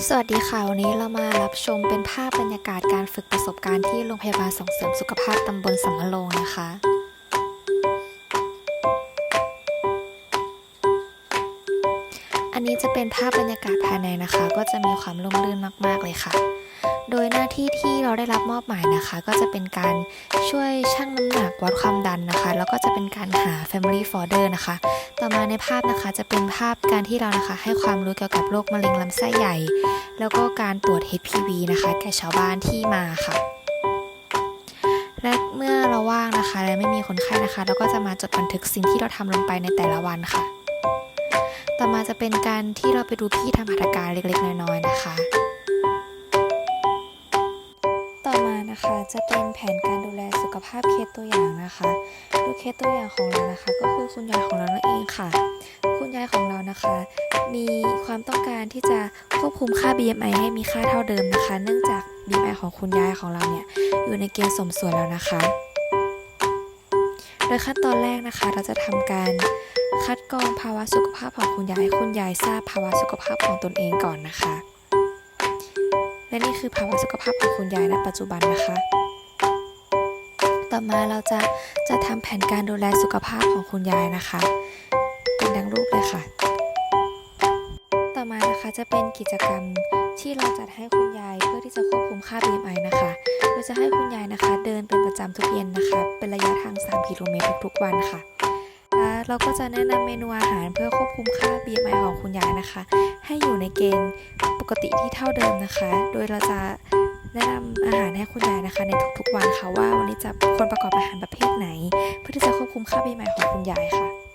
สวัสดีค่ะ วันนี้เรามารับชมเป็นภาพบรรยากาศการฝึกประสบการณ์ที่โรงพยาบาลส่งเสริมสุขภาพตำบลสำมะโรงนะคะอันนี้จะเป็นภาพบรรยากาศภายในนะคะ ก็จะมีความร่มรื่นมาก ๆ เลยค่ะ โดยหน้าที่ที่เราได้รับมอบหมายนะคะ ก็จะเป็นการช่วยชั่งน้ำหนักวัดความดันนะคะ แล้วก็จะเป็นการหา Family Folder นะคะ ต่อมาในภาพนะคะจะเป็นภาพการที่เรานะคะให้ความรู้เกี่ยวกับโรคมะเร็งลำไส้ใหญ่ แล้วก็การตรวจ HPV นะคะ แก่ชาวบ้านที่มาค่ะและเมื่อเราว่างนะคะ และไม่มีคนไข้นะคะ เราก็จะมาจดบันทึกสิ่งที่เราทำลงไปในแต่ละวันค่ะ ต่อมาจะเป็นการที่เราไปดูพี่ทำหัตถการเล็กๆน้อยๆนะคะ นะคะ จะเป็นแผนการดูแลสุขภาพเคสตัวอย่างนะคะดูเคสตัวอย่างของเรานะคะ ก็คือคุณยายของเรานั่นเองค่ะ คุณยายของเรานะคะ มีความต้องการที่จะควบคุมค่า BMI ให้มีค่าเท่าเดิมนะคะ เนื่องจาก BMI ของคุณยายของเราเนี่ยอยู่ในเกณฑ์สมส่วนแล้วนะคะ โดยขั้นตอนแรกนะคะเราจะทำการคัดกรองภาวะสุขภาพของคุณยายคุณยายทราบภาวะสุขภาพของตนเองก่อนนะคะ คือภาวะสุขภาพของคุณยายณปัจจุบันนะคะ ต่อมาเราจะจะทำแผนการดูแลสุขภาพของคุณยายนะคะ เป็นดังรูปเลยค่ะ ต่อมานะคะจะเป็นกิจกรรมที่เราจัดให้คุณยายเพื่อที่จะควบคุมค่า BMI นะคะโดยจะให้คุณยายนะคะ เดินเป็นประจำทุกเย็นนะคะ เป็นระยะทาง 3 กิโลเมตรทุกๆวันค่ะ เราก็จะแนะนำเมนูอาหารเพื่อควบคุมค่า BMI ของคุณยายนะคะ ให้อยู่ในเกณฑ์ปกติที่เท่าเดิมนะคะ โดยเราจะแนะนำอาหารให้คุณยายนะคะ ในทุกๆวันค่ะว่าวันนี้จะควรประกอบอาหารประเภทไหน เพื่อที่จะควบคุมค่า BMI ของคุณยายค่ะ